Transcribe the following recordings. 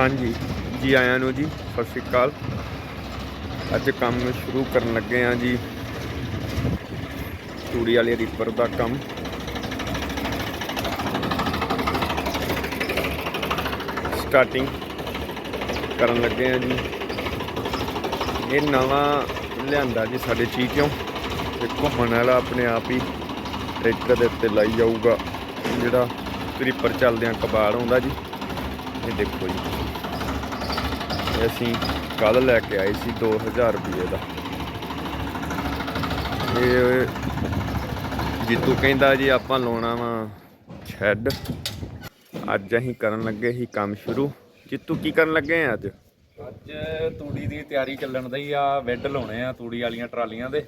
ਹਾਂਜੀ, ਜੀ ਆਇਆਂ ਨੂੰ ਜੀ, ਸਤਿ ਸ਼੍ਰੀ ਅਕਾਲ। ਅੱਜ ਕੰਮ ਸ਼ੁਰੂ ਕਰਨ ਲੱਗੇ ਆ ਜੀ। ਤੂੜੀ ਵਾਲੇ ਰੀਪਰ ਦਾ ਕੰਮ। ਸਟਾਰਟਿੰਗ ਕਰਨ ਲੱਗੇ ਆ ਜੀ। ਇਹ ਨਵਾਂ ਲਿਆਂਦਾ ਜੀ ਸਾਡੇ ਚੀਕਿਓ ਤੇ ਘੁੰਮਣ ਵਾਲਾ ਆਪਣੇ ਆਪ ਹੀ ਟਰੈਕਟਰ ਦੇ ਉੱਤੇ ਲਾਈ ਜਾਊਗਾ। ਜਿਹੜਾ ਰੀਪਰ ਚੱਲਦਿਆਂ ਕਬਾੜ ਆਉਂਦਾ ਜੀ। ਇਹ ਦੇਖੋ ਜੀ। ਅਸੀਂ ਕੱਲ ਲੈ ਕੇ ਆਏ ਸੀ 2000 ਰੁਪਏ ਦਾ। ਇਹ ਜੀਤੂ ਕਹਿੰਦਾ ਜੀ ਆਪਾਂ ਲਾਉਣਾ ਵਾ ਸ਼ੈੱਡ। ਅੱਜ ਅਸੀਂ ਕਰਨ ਲੱਗੇ ਸੀ ਕੰਮ ਸ਼ੁਰੂ। ਜੀਤੂ ਕੀ ਕਰਨ ਲੱਗੇ ਆ ਅੱਜ? ਅੱਜ ਤੂੜੀ ਦੀ ਤਿਆਰੀ ਚੱਲਣ ਦੀ ਆ ਵੈੱਡ ਲਾਉਣੇ ਆ ਤੂੜੀ ਵਾਲੀਆਂ ਟਰਾਲੀਆਂ ਦੇ।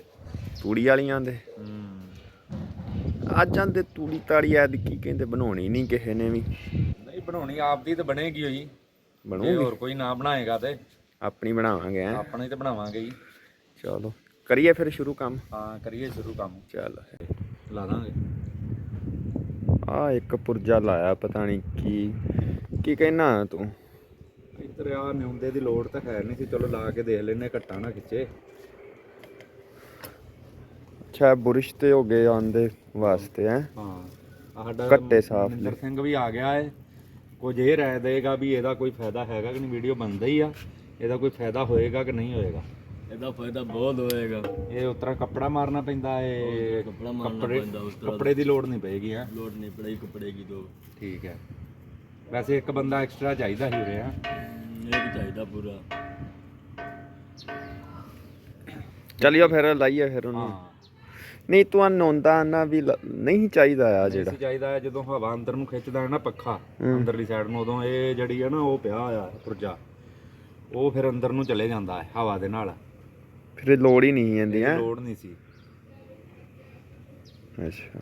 ਤੂੜੀ ਵਾਲੀਆਂ ਦੇ? ਅੱਜ ਆਂਦੇ ਤੂੜੀ ਤਾੜੀ ਐਦ ਕੀ ਕਹਿੰਦੇ ਬਣਾਉਣੀ ਨਹੀਂ ਕਿਸੇ ਨੇ ਵੀ। ਨਹੀਂ ਬਣਾਉਣੀ ਆਪਦੀ ਤੇ ਬਣੇਗੀ ਹੋਈ ਜੇ ਬਣੂਗੀ ਹੋਰ ਕੋਈ ਨਾ ਬਣਾਏਗਾ ਤੇ ਆਪਣੀ ਬਣਾਵਾਂਗੇ ਹੈਂ। ਆਪਣੀ ਤੇ ਬਣਾਵਾਂਗੇ ਜੀ। ਚਲੋ ਕਰੀਏ ਫਿਰ ਸ਼ੁਰੂ ਕੰਮ? ਹਾਂ ਕਰੀਏ ਸ਼ੁਰੂ ਕੰਮ। ਚੱਲ। ਲਾ ਦਾਂਗੇ। ਆ ਇੱਕ ਪੁਰਜਾ ਲਾਇਆ ਪਤਾ ਨਹੀਂ ਕੀ। ਕੀ ਕਹਿਣਾ ਤੂੰ? ਇੱਧਰ ਆ ਨਿਉਂਦੇ ਦੀ ਲੋੜ ਤਾਂ ਹੈ ਨਹੀਂ ਸੀ। ਚਲੋ ਲਾ ਕੇ ਦੇਖ ਲੈਨੇ ਘੱਟਾ ਨਾ ਖਿੱਚੇ। ਅੱਛਾ ਬੁਰਸ਼ ਤੇ ਹੋ ਗਏ ਆਂਦੇ ਵਾਸਤੇ ਹੈ? ਹਾਂ ਆ ਸਾਡਾ ਘੱਟੇ ਸਾਫ਼ ਨੇ। ਮਨਿੰਦਰ ਸਿੰਘ ਵੀ ਆ ਗਿਆ ਏ। ਕੁਝ ਇਹ ਰਾਏ ਦੇਗਾ ਵੀ ਇਹਦਾ ਕੋਈ ਫਾਇਦਾ ਹੈਗਾ ਕਿ ਨਹੀਂ? ਵੀਡੀਓ ਬਣਦਾ ਹੀ ਆ। ਇਹਦਾ ਕੋਈ ਫਾਇਦਾ ਹੋਏਗਾ ਕਿ ਨਹੀਂ ਹੋਏਗਾ? ਇਹਦਾ ਫਾਇਦਾ ਬਹੁਤ ਹੋਏਗਾ। ਇਹ ਉਤਰਾ ਕੱਪੜਾ ਮਾਰਨਾ ਪੈਂਦਾ ਏ ਕੱਪੜਾ ਮਾਰਨਾ ਕੱਪੜੇ ਪੈਂਦਾ ਉਸ ਤਰ੍ਹਾਂ ਕੱਪੜੇ ਦੀ ਲੋੜ ਨਹੀਂ ਪਏਗੀ ਆ ਲੋਡ ਨਹੀਂ ਪੜਾਈ ਕਪੜੇਗੀ ਦੋ ਠੀਕ ਹੈ। ਵੈਸੇ ਇੱਕ ਬੰਦਾ ਐਕਸਟਰਾ ਚਾਹੀਦਾ ਹੀ ਆ ਇਹ ਵੀ ਚਾਹੀਦਾ ਪੂਰਾ। ਚਲਿਓ ਫਿਰ ਲਾਈਏ ਫਿਰ ਉਹਨੂੰ। ਹਾਂ। ਨਹੀਂ ਤੂੰ ਨੌਂਦਾ ਨਾ ਵੀ ਲ- ਨਹੀਂ ਚਾਹੀਦਾ ਆ ਜਿਹੜਾ। ਜਿਹੜਾ ਚਾਹੀਦਾ ਹੈ ਜਦੋਂ ਹਵਾ ਅੰਦਰ ਨੂੰ ਖਿੱਚਦਾ ਹੈ ਨਾ ਪੱਖਾ ਹੂੰ। ਅੰਦਰਲੀ ਸਾਈਡ ਨੂੰ ਉਦੋਂ ਇਹ ਜਿਹੜੀ ਹੈ ਨਾ ਉਹ ਪਿਆ ਹੋਇਆ ਪੁਰਜਾ। ਉਹ ਫਿਰ ਅੰਦਰ ਨੂੰ ਚਲੇ ਜਾਂਦਾ ਹੈ ਹਵਾ ਦੇ ਨਾਲ। ਫਿਰ ਇਹ ਲੋੜ ਹੀ ਨਹੀਂ ਜਾਂਦੀ ਹੈ? ਲੋੜ ਨਹੀਂ ਸੀ। ਅੱਛਾ।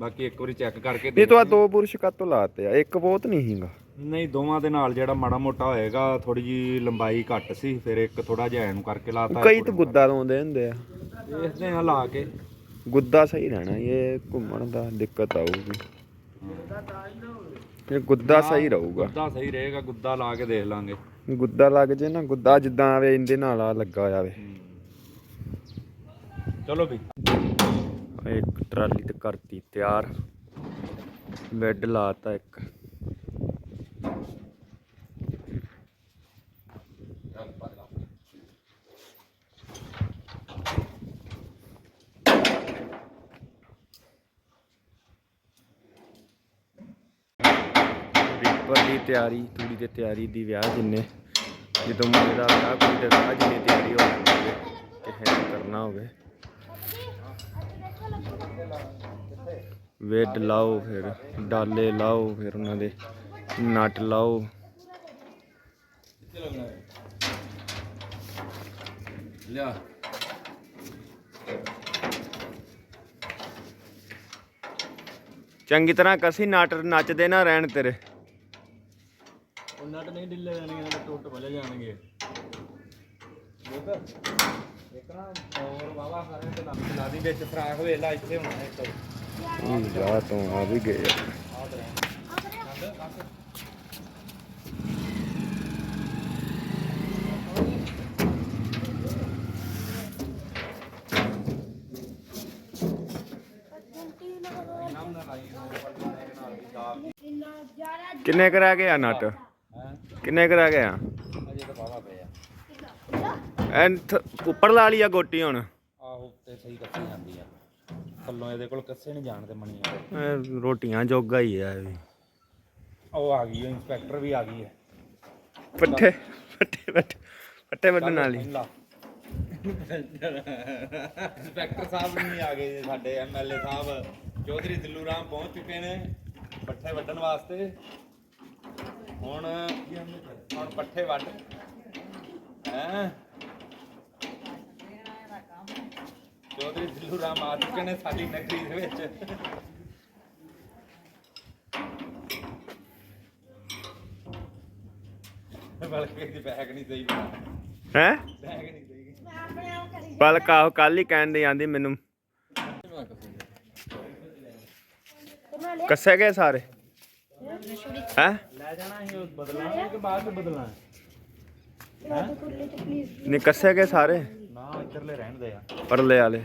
ਬਾਕੀ ਇੱਕ ਵਾਰੀ ਚੈੱਕ ਕਰਕੇ ਨਹੀਂ ਤੂੰ ਆ ਦੋ ਬੁਰਸ਼ ਕਾਤੋਂ ਲਾਤੇ ਆ ਇੱਕ ਬਹੁਤ ਨਹੀਂ ਹੈਗਾ ਨਹੀਂ ਦੋਵਾਂ ਦੇ ਨਾਲ ਜਿਹੜਾ ਮਾੜਾ ਮੋਟਾ ਹੋਏਗਾ ਥੋੜੀ ਜੀ ਲੰਬਾਈ ਘੱਟ ਸੀ ਫਿਰ ਇੱਕ ਥੋੜਾ ਜਿਹਾ ਇਹਨੂੰ ਕਰਕੇ ਲਾਤਾ ਕਈ ਤਾਂ ਗੁੱਦਾ ਲਾਉਂਦੇ ਹੁੰਦੇ ਆ। ਦੇਖਦੇ ਆ ਲਾ ਕੇ। ਗੁੱਦਾ ਸਹੀ ਰਹਿਣਾ ਇਹ ਘੁੰਮਣ ਦਾ ਦਿੱਕਤ ਆਊਗੀ। ਇਹ ਗੁੱਦਾ ਸਹੀ ਰਹੂਗਾ। ਗੁੱਦਾ ਸਹੀ ਰਹੇਗਾ ਗੁੱਦਾ ਲਾ ਕੇ ਦੇਖ ਲਾਂਗੇ। ਗੁੱਦਾ ਲੱਗ ਜੇ ਨਾ ਗੁੱਦਾ ਜਿੱਦਾਂ ਆਵੇ ਇਹਦੇ ਨਾਲ ਆ ਲੱਗਾ ਹੋਇਆ ਵੇ ਚਲੋ ਵੀ ਇੱਕ ਟਰਾਲੀ ਤੇ ਕਰਤੀ ਤਿਆਰ। ਬੈੱਡ ਲਾਤਾ ਇੱਕ। ਦੀ ਤਿਆਰੀ ਤੂੜੀ ਦੀ ਤਿਆਰੀ ਦੀ ਵਿਆਹ ਜਿੰਨੇ ਜਦੋਂ ਮੁੰਡੇ ਦਾ ਵਿਆਹ ਕੁੜੀ ਦਾ ਵਿਆਹ ਜਿੰਨੀ ਤਿਆਰੀ ਹੋ ਜਾਂਦੀ ਹੈ ਕਿਸੇ ਕਰਨਾ ਹੋਵੇ। ਵੇਡ ਲਾਓ ਫਿਰ ਡਾਲੇ ਲਾਓ ਫਿਰ ਉਹਨਾਂ ਦੇ ਨਟ ਲਾਓ। ਲਿਆ। ਚੰਗੀ ਤਰ੍ਹਾਂ ਕਸੀ ਨਟ ਨੱਚਦੇ ਨਾ ਰਹਿਣ ਤੇਰੇ। ਉਹ ਨਟ ਨਹੀਂ ਢਿੱਲੇ ਜਾਣਗੇ ਨਟ ਟੁੱਟ ਭਲੇ ਜਾਣਗੇ। ਦੇਖਣਾ ਹੋਰ ਵਾਵਾ ਸਾਰਿਆਂ ਤੇ ਲੱਗ ਲਾ ਦੀ ਵਿੱਚ ਫਰਾਕ ਵੇਲਾ ਇੱਥੇ ਹੋਣਾ ਇੱਕ। ਇਹ ਜਾ ਤੋਂ ਆ ਵੀ ਗਏ। ਕਿੰਨੇ ਕਰਾ ਗਿਆ ਨਟ? ਕਿੰਨੇ ਕਰਾ ਗਿਆ ਅਜੇ ਤਾਂ ਵਾਵਾ ਪਿਆ ਥ- ਉੱਪਰ ਲਾ ਲਈ ਆ ਗੋਟੀ ਹੁਣ? ਆਹੋ ਤੇ ਸਹੀ ਕੱਸੀ ਜਾਂਦੀ ਆ। ਥੱਲੋਂ ਇਹਦੇ ਕੋਲ ਕੱਸੇ ਨਹੀਂ ਜਾਣਦੇ ਮਣੀਆਂ ਇਹ ਰੋਟੀਆਂ ਜੋਗਾ ਹੀ ਆ ਇਹ ਵੀ। ਉਹ ਆ ਗਈ ਉਹ ਇੰਸਪੈਕਟਰ ਵੀ ਆ ਗਈ ਹੈ ਪੱਠੇ ਪੱਠੇ ਪੱਠੇ ਪੱਠੇ ਵੱਢਣ ਵਾਲੀ। ਇੰਸਪੈਕਟਰ ਸਾਹਿਬ ਵੀ ਆ ਗਏ ਸਾਡੇ ਐਮਐਲਏ ਸਾਹਿਬ। ਚੌਧਰੀ ਦਿੱਲੂ ਰਾਮ ਪਹੁੰਚ ਚੁੱਕੇ ਨੇ ਪੱਠੇ ਵੱਢਣ ਵਾਸਤੇ। ਹੁਣ ਹੁਣ ਪੱਠੇ ਵੱਢ। ਹੈ? ਚੌਧਰੀ ਦਿੱਲੂ ਰਾਮ ਆ ਚੁੱਕੇ ਨੇ ਸਾਡੀ ਨਗਰੀ ਦੇ ਵਿੱਚ। ਬਲਕਿ ਦੀ ਬੈਗ ਨਹੀਂ ਸਹੀ ਹੈ? ਬੈਗ ਨਹੀਂ ਸਹੀ। ਕੱਲ ਹੀ ਕਹਿਣ ਦੀ ਆਂਦੀ ਮੈਨੂੰ। ਕੱਸੇ ਗਏ ਸਾਰੇ? ਹੈ ਲੈ ਜਾਣਾ ਸੀ ਉਹ ਬਦਲਾਣਾ ਕਿ ਬਾਅਦ ਚ ਬਦਲਣਾ ਨਹੀਂ ਕੱਸੇ ਗਏ ਸਾਰੇ। ਨਾ ਇੱਧਰਲੇ ਰਹਿਣ ਦੇ ਆ। ਪਰਲੇ ਵਾਲੇ।